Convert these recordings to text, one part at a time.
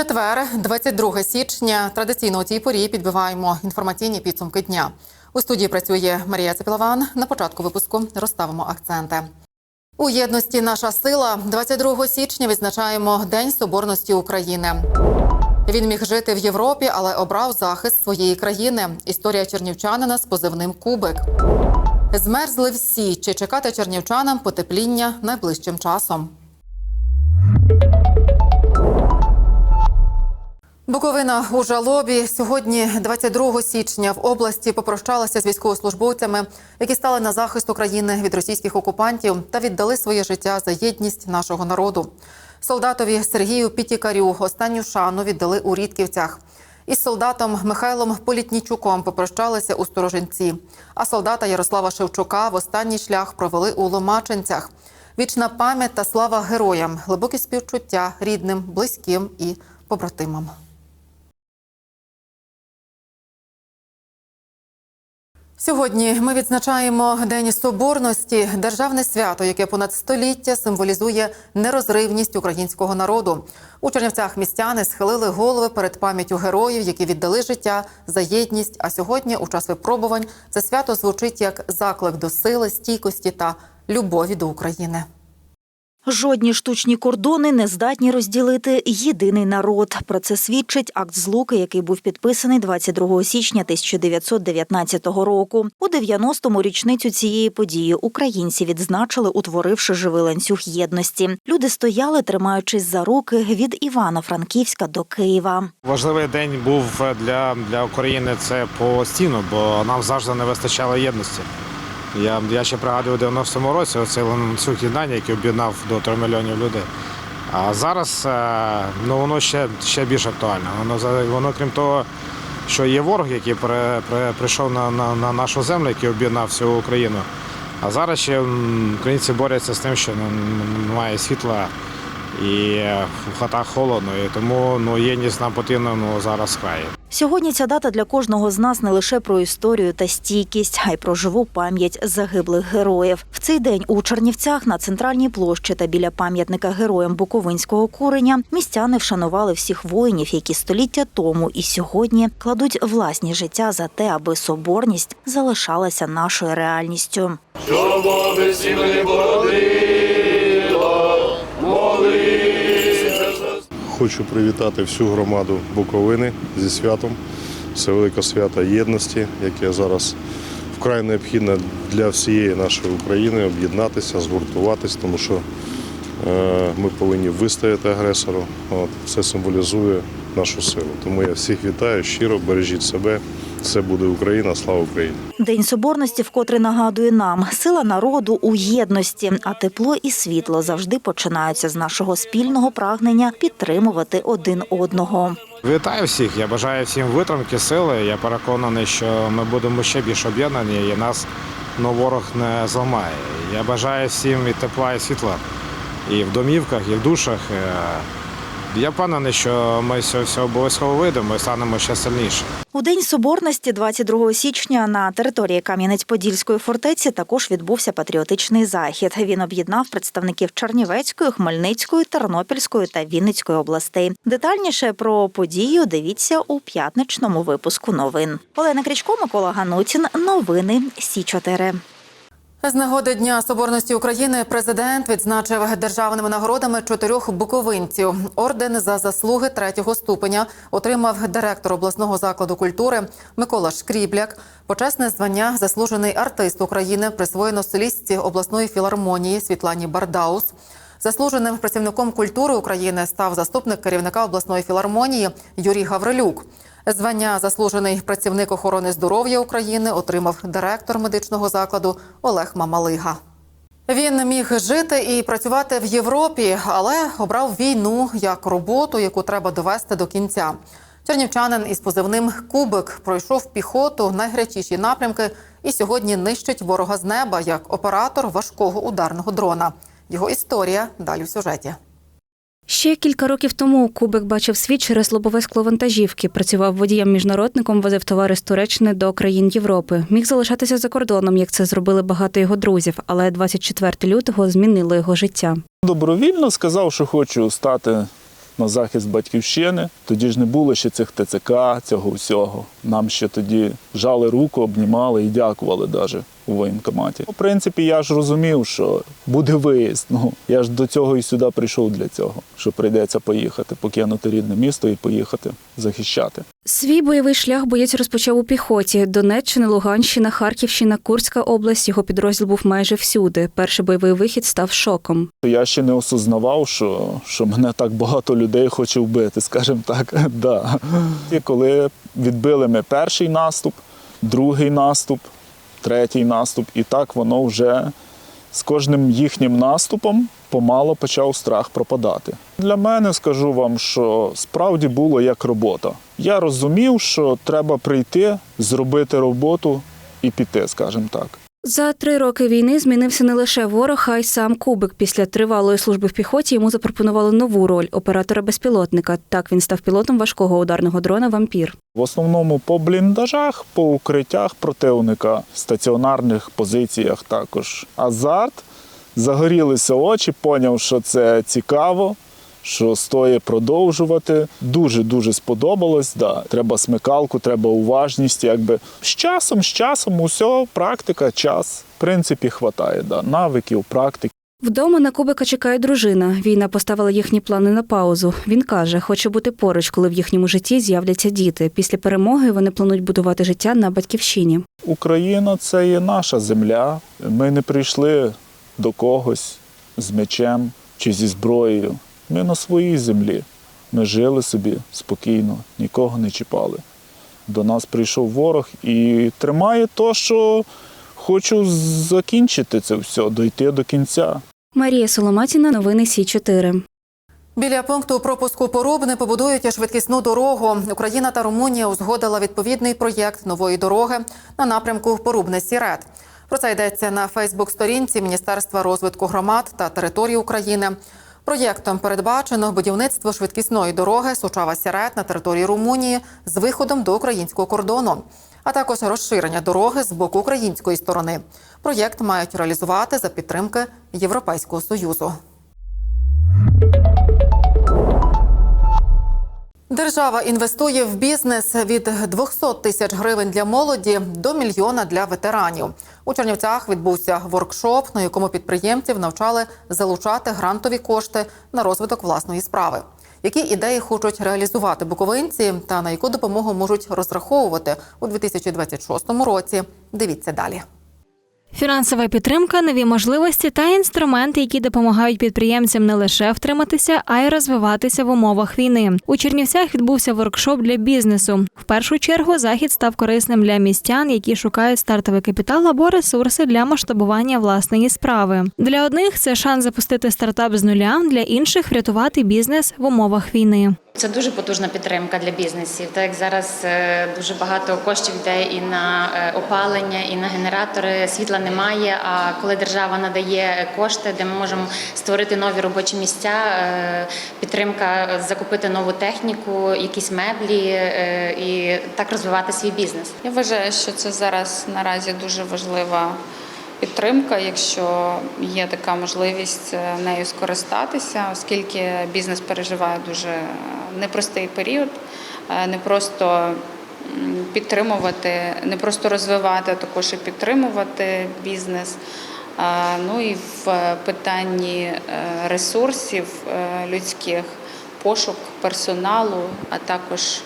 Четвер, 22 січня. Традиційно у цій порі підбиваємо інформаційні підсумки дня. У студії працює Марія Цепілован. На початку випуску розставимо акценти. У єдності наша сила 22 січня відзначаємо День Соборності України. Він міг жити в Європі, але обрав захист своєї країни. Історія чернівчанина з позивним Кубик. Змерзли всі. Чи чекати чернівчанам потепління найближчим часом? Буковина у жалобі сьогодні, 22 січня, в області попрощалася з військовослужбовцями, які стали на захист України від російських окупантів та віддали своє життя за єдність нашого народу. Солдатові Сергію Пітікарю останню шану віддали у Рідківцях. Із солдатом Михайлом Політнічуком попрощалися у Сторожинці. А солдата Ярослава Шевчука в останній шлях провели у Ломачинцях. Вічна пам'ять та слава героям, глибокі співчуття рідним, близьким і побратимам. Сьогодні ми відзначаємо День Соборності, державне свято, яке понад століття символізує нерозривність українського народу. У Чернівцях містяни схилили голови перед пам'яттю героїв, які віддали життя за єдність. А сьогодні, у час випробувань, це свято звучить як заклик до сили, стійкості та любові до України. Жодні штучні кордони не здатні розділити єдиний народ. Про це свідчить акт злуки, який був підписаний 22 січня 1919 року. У 90-му річницю цієї події українці відзначили, утворивши живий ланцюг єдності. Люди стояли, тримаючись за руки від Івано-Франківська до Києва. Важливий день був для, для України це постійно, бо нам завжди не вистачало єдності. Я, я ще пригадую у 90-му році оцей ланцюг єднання, об'єднав до 3 мільйонів людей. А зараз е, ну, воно ще, ще більш актуальне. Воно, воно, крім того, що є ворог, який при, при, прийшов на, на, на нашу землю, який об'єднав всю Україну. А зараз ще українці борються з тим, що немає світла і в хатах холодно. І тому ну, єдність нам потрібна ну, зараз край. Сьогодні ця дата для кожного з нас не лише про історію та стійкість, а й про живу пам'ять загиблих героїв. В цей день у Чернівцях на центральній площі та біля пам'ятника героям Буковинського куреня містяни вшанували всіх воїнів, які століття тому і сьогодні кладуть власні життя за те, аби соборність залишалася нашою реальністю. Щоб обесі не породило, Хочу привітати всю громаду Буковини зі святом. Це велике свято єдності, яке зараз вкрай необхідне для всієї нашої України об'єднатися, згуртуватись, тому що е, ми повинні вистояти агресору. От, це символізує нашу силу. Тому я всіх вітаю щиро, бережіть себе. Все буде Україна, слава Україні! День соборності вкотре нагадує нам сила народу у єдності, а тепло і світло завжди починаються з нашого спільного прагнення підтримувати один одного. Вітаю всіх. Я бажаю всім витримки, сили. Я переконаний, що ми будемо ще більш об'єднані і нас ну, ворог не зламає. Я бажаю всім і тепла, і світла і в домівках, і в душах. Е, Я впевнений, що ми з обов'язково вийдемо і станемо ще сильніше. У день соборності, 22 січня, на території Кам'янець-Подільської фортеці також відбувся патріотичний захід. Він об'єднав представників Чернівецької, Хмельницької, Тернопільської та Вінницької областей. Детальніше про подію дивіться у п'ятничному випуску новин. Олена Крічко, Микола Ганутін. Новини Сі 4 З нагоди Дня Соборності України президент відзначив державними нагородами чотирьох буковинців. Орден за заслуги третього ступеня отримав директор обласного закладу культури Микола Шкрібляк. Почесне звання заслужений артист України присвоєно солістці обласної філармонії Світлані Бардаус. Заслуженим працівником культури України став заступник керівника обласної філармонії Юрій Гаврилюк. Звання заслужений працівник охорони здоров'я України отримав директор медичного закладу Олег Мамалига. Він міг жити і працювати в Європі, але обрав війну як роботу, яку треба довести до кінця. Чернівчанин із позивним Кубик пройшов піхоту найгарячіші напрямки і сьогодні нищить ворога з неба як оператор важкого ударного дрона. Його історія далі в сюжеті. Ще кілька років тому Кубик бачив світ через лобове скло вантажівки, працював водієм-міжнародником, возив товари з Туреччини до країн Європи. Міг залишатися за кордоном, як це зробили багато його друзів, але 24 лютого змінило його життя. Добровільно сказав, що хочу стати на захист батьківщини. Тоді ж не було ще цих ТЦК, цього всього. Нам ще тоді жали руку, обнімали і дякували навіть у воєнкоматі. В принципі, я ж розумів, що буде виїзд. Ну я ж до цього і сюди прийшов для цього, що прийдеться поїхати, покинути рідне місто і поїхати захищати. Свій бойовий шлях боєць розпочав у піхоті. Донеччина, Луганщина, Харківщина, Курська область. Його підрозділ був майже всюди. Перший бойовий вихід став шоком. Я ще не осознавав, що, що мене так багато людей хоче вбити, скажімо так. Да. І коли відбили ми перший наступ, другий наступ, третій наступ, і так воно вже з кожним їхнім наступом помало почав страх пропадати. Для мене скажу вам, що справді було як робота. Я розумів, що треба прийти, зробити роботу і піти, скажімо так. За три роки війни змінився не лише ворог, а й сам Кубик. Після тривалої служби в піхоті йому запропонували нову роль оператора безпілотника. Так він став пілотом важкого ударного дрона Вампір. В основному по бліндажах, по укриттях противника, стаціонарних позиціях також. Азарт, загорілися очі, поняв, що це цікаво, що стоїть продовжувати. Дуже-дуже сподобалось. Да. Треба смикалку, треба уважність. Якби. З часом, з часом, усе, практика, час. В принципі, хватає. Да. Навиків, практики. Вдома на Кубика чекає дружина. Війна поставила їхні плани на паузу. Він каже, хоче бути поруч, коли в їхньому житті з'являться діти. Після перемоги вони планують будувати життя на батьківщині. Україна це є наша земля. Ми не прийшли до когось з мечем чи зі зброєю. Ми на своїй землі. Ми жили собі спокійно, нікого не чіпали. До нас прийшов ворог і тримає то, що хочу закінчити це все, дойти до кінця. Марія Соломатіна, новини Сі 4 Біля пункту пропуску Порубне побудують швидкісну дорогу. Україна та Румунія узгодила відповідний проєкт нової дороги на напрямку Порубне Сірет. Про це йдеться на Фейсбук-сторінці Міністерства розвитку громад та територій України. Проєктом передбачено будівництво швидкісної дороги Сучава Сірет на території Румунії з виходом до українського кордону, а також розширення дороги з боку української сторони. Проєкт мають реалізувати за підтримки Європейського союзу. Держава інвестує в бізнес від 200 тисяч гривень для молоді до мільйона для ветеранів. У Чернівцях відбувся воркшоп, на якому підприємців навчали залучати грантові кошти на розвиток власної справи. Які ідеї хочуть реалізувати буковинці та на яку допомогу можуть розраховувати у 2026 році? Дивіться далі. Фінансова підтримка, нові можливості та інструменти, які допомагають підприємцям не лише втриматися, а й розвиватися в умовах війни. У Чернівцях відбувся воркшоп для бізнесу. В першу чергу захід став корисним для містян, які шукають стартовий капітал або ресурси для масштабування власної справи. Для одних це шанс запустити стартап з нуля, для інших врятувати бізнес в умовах війни. Це дуже потужна підтримка для бізнесів. Так як зараз е, дуже багато коштів йде і на е, опалення, і на генератори. Світла немає. А коли держава надає кошти, де ми можемо створити нові робочі місця, е, підтримка закупити нову техніку, якісь меблі і так розвивати свій бізнес. Я вважаю, що це зараз наразі дуже важлива підтримка, якщо є така можливість е, нею скористатися, оскільки бізнес переживає дуже непростий період, Е, не просто підтримувати, не просто розвивати, а також і підтримувати бізнес. Е, Ну і в питанні е, ресурсів е, людських, пошук персоналу, а також е,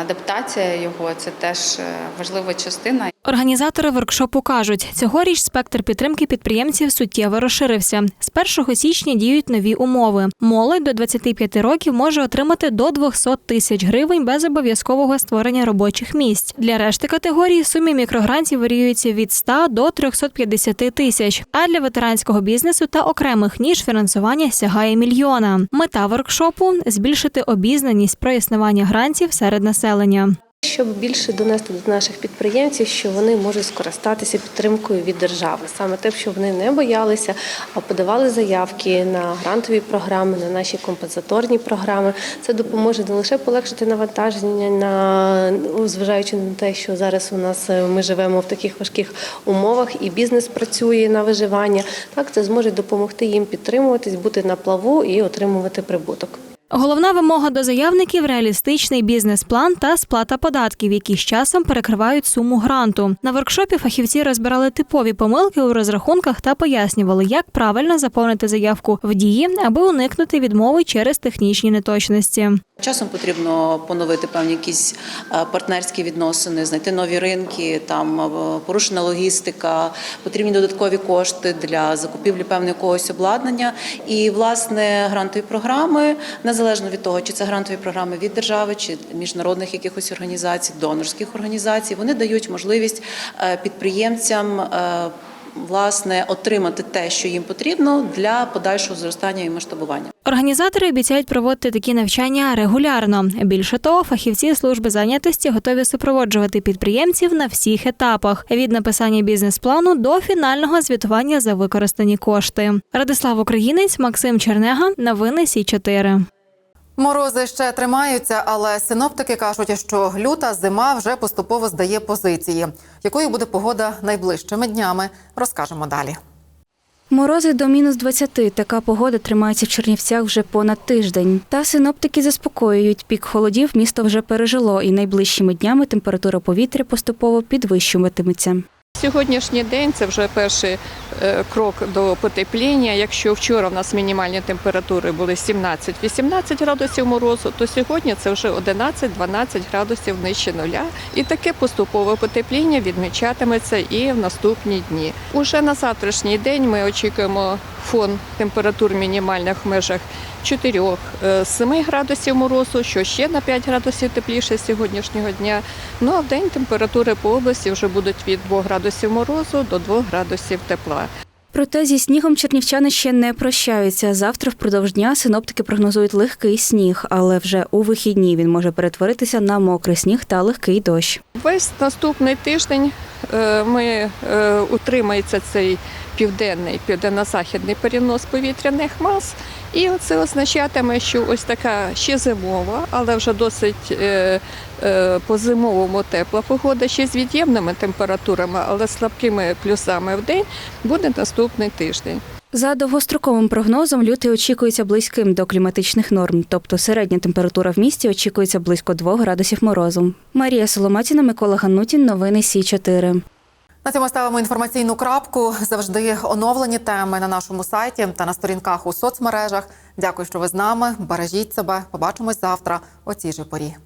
адаптація його це теж е, важлива частина. Організатори воркшопу кажуть, цьогоріч спектр підтримки підприємців суттєво розширився. З 1 січня діють нові умови. Молодь до 25 років може отримати до 200 тисяч гривень без обов'язкового створення робочих місць. Для решти категорій суми мікрогрантів варіюються від 100 до 350 тисяч. А для ветеранського бізнесу та окремих ніж фінансування сягає мільйона. Мета воркшопу збільшити обізнаність про існування грантів серед населення. Щоб більше донести до наших підприємців, що вони можуть скористатися підтримкою від держави, саме те, щоб вони не боялися, а подавали заявки на грантові програми, на наші компенсаторні програми. Це допоможе не лише полегшити навантаження, на зважаючи на те, що зараз у нас е, ми живемо в таких важких умовах, і бізнес працює на виживання. Так це зможе допомогти їм підтримуватись, бути на плаву і отримувати прибуток. Головна вимога до заявників реалістичний бізнес-план та сплата податків, які з часом перекривають суму гранту. На воркшопі фахівці розбирали типові помилки у розрахунках та пояснювали, як правильно заповнити заявку в дії, аби уникнути відмови через технічні неточності. Часом потрібно поновити певні якісь е, партнерські відносини, знайти нові ринки, там е, порушена логістика, потрібні додаткові кошти для закупівлі певного якогось обладнання. І власне грантові програми, незалежно від того, чи це грантові програми від держави, чи міжнародних якихось організацій, донорських організацій, вони дають можливість е, підприємцям. е, Власне, отримати те, що їм потрібно для подальшого зростання і масштабування. Організатори обіцяють проводити такі навчання регулярно. Більше того, фахівці служби зайнятості готові супроводжувати підприємців на всіх етапах від написання бізнес-плану до фінального звітування за використані кошти. Радислав Українець, Максим Чернега, новини Сі 4 Морози ще тримаються, але синоптики кажуть, що люта зима вже поступово здає позиції. Якою буде погода найближчими днями, розкажемо далі. Морози до мінус 20. Така погода тримається в Чернівцях вже понад тиждень. Та синоптики заспокоюють, пік холодів місто вже пережило, і найближчими днями температура повітря поступово підвищуватиметься. Сьогоднішній день це вже перший крок до потепління. Якщо вчора в нас мінімальні температури були 17-18 градусів морозу, то сьогодні це вже 11-12 градусів нижче нуля. І таке поступове потепління відмічатиметься і в наступні дні. Уже на завтрашній день ми очікуємо фон температур мінімальних в межах 4-7 градусів морозу, що ще на 5 градусів тепліше сьогоднішнього дня. Ну а в день температури по області вже будуть від 2 градусів морозу до 2 градусів тепла. Проте зі снігом чернівчани ще не прощаються. Завтра впродовж дня синоптики прогнозують легкий сніг, але вже у вихідні він може перетворитися на мокрий сніг та легкий дощ. Весь наступний тиждень е, ми е, утримається цей південний, південно-західний перенос повітряних мас. І це означатиме, що ось така ще зимова, але вже досить е, е, по-зимовому тепла погода, ще з від'ємними температурами, але слабкими плюсами в день буде наступний тиждень. За довгостроковим прогнозом, лютий очікується близьким до кліматичних норм, тобто середня температура в місті очікується близько 2 градусів морозу. Марія Соломатіна, Микола Ганутін, новини Сі 4 На цьому ставимо інформаційну крапку. Завжди оновлені теми на нашому сайті та на сторінках у соцмережах. Дякую, що ви з нами. Бережіть себе. Побачимось завтра о цій же порі.